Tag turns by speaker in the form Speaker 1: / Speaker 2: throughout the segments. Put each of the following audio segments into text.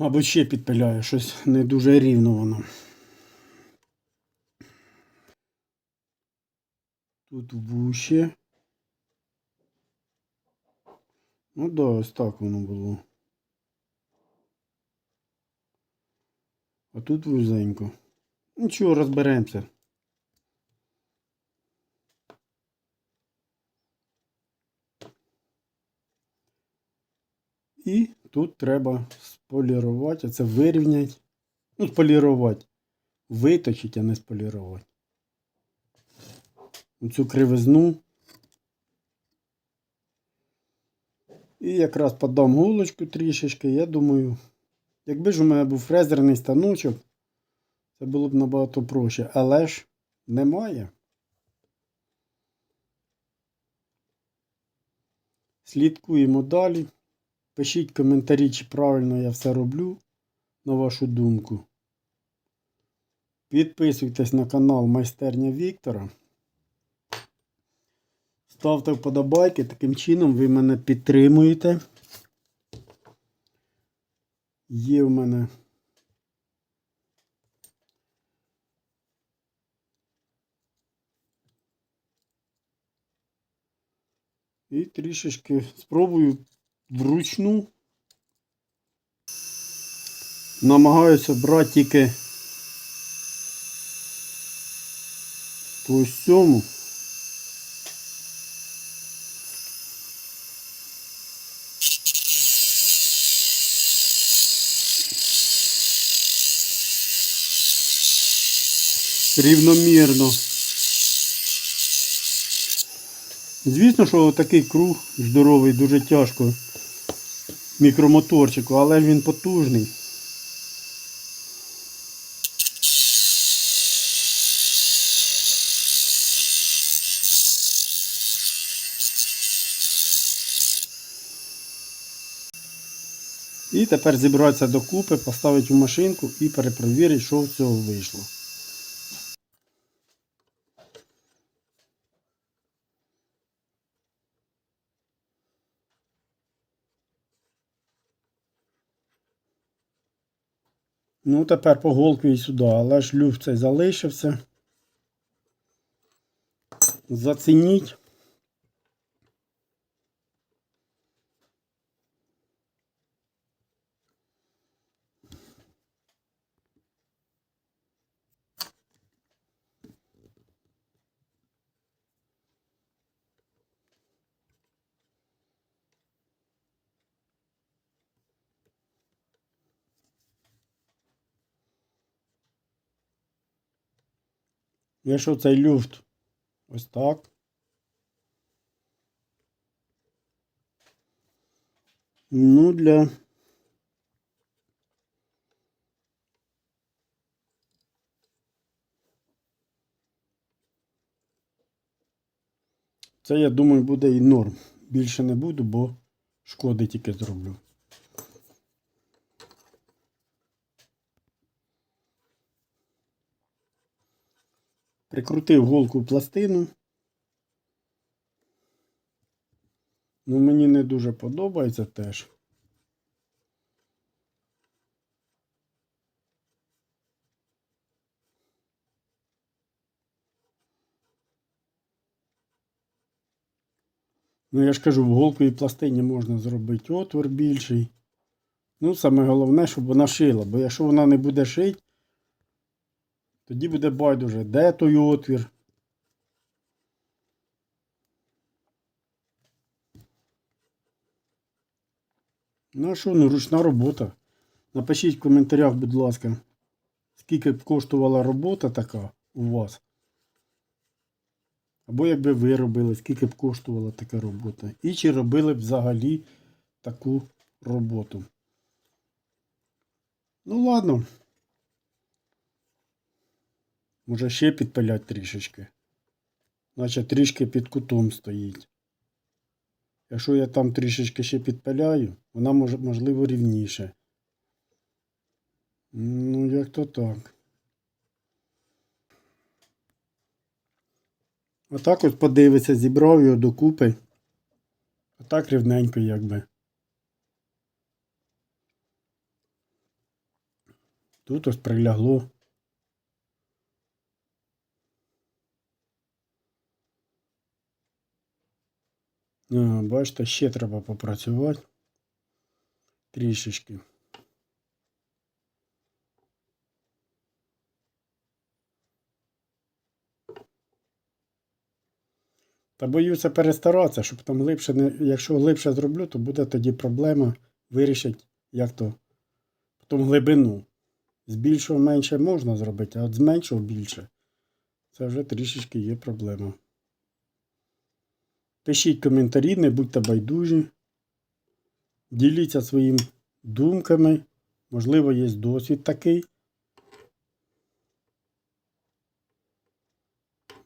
Speaker 1: Мабуть, ще підпиляю, щось не дуже рівно воно. Тут вуще. Ну да, ось так воно було. А тут вузенько. Нічого, розберемося. І тут треба сполірувати, а це вирівняти. Ну, сполірувати. Виточити, а не сполірувати. Оцю кривизну. І якраз подам гулочку трішечки, я думаю, якби ж у мене був фрезерний станочок, це було б набагато проще. Але ж немає. Слідкуємо далі. Пишіть коментарі, чи правильно я все роблю, на вашу думку. Підписуйтесь на канал Майстерня Віктора. Ставте вподобайки, таким чином ви мене підтримуєте. Є в мене і трішечки спробую вручну. Намагаюся брати тільки по ось цьому. Рівномірно. Звісно, що такий круг здоровий, дуже тяжко мікромоторчику, але він потужний. І тепер зібратися докупи, поставити в машинку і перепровірити, що з цього вийшло. Ну, тепер по голку і сюди, але ж люфт цей залишився. Зацініть. Якщо цей люфт ось так. Ну, для це, я думаю, буде і норм. Більше не буду, бо шкоди тільки зроблю. Прикрутив голку в пластину. Ну, мені не дуже подобається теж. Ну, я ж кажу, в голковій пластині можна зробити отвор більший. Ну, саме головне, щоб вона шила, бо якщо вона не буде шити, тоді буде байдуже, де той отвір. Ну а що, ну ручна робота. Напишіть в коментарях, будь ласка, скільки б коштувала робота така у вас. Або якби ви робили, скільки б коштувала така робота. І чи робили б взагалі таку роботу. Ну ладно. Може ще підпилять трішечки. Наче трішки під кутом стоїть. Якщо я там трішечки ще підпиляю, вона може, можливо рівніше. Ну, як то так. Отак от подивиться, зібрав його докупи. Отак рівненько якби. Тут ось прилягло. Бачите, ще треба попрацювати. Трішечки. Та боюся перестаратися, щоб там глибше не. Якщо глибше зроблю, то буде тоді проблема вирішити, як то потім глибину. З менше можна зробити, а от з більше. Це вже трішечки є проблема. Пишіть коментарі, не будьте байдужі. Діліться своїми думками. Можливо, є досвід такий.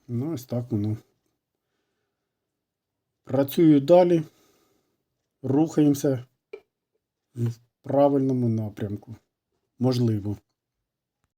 Speaker 1: Ну, ось так воно. Працюю далі. Рухаємося в правильному напрямку. Можливо.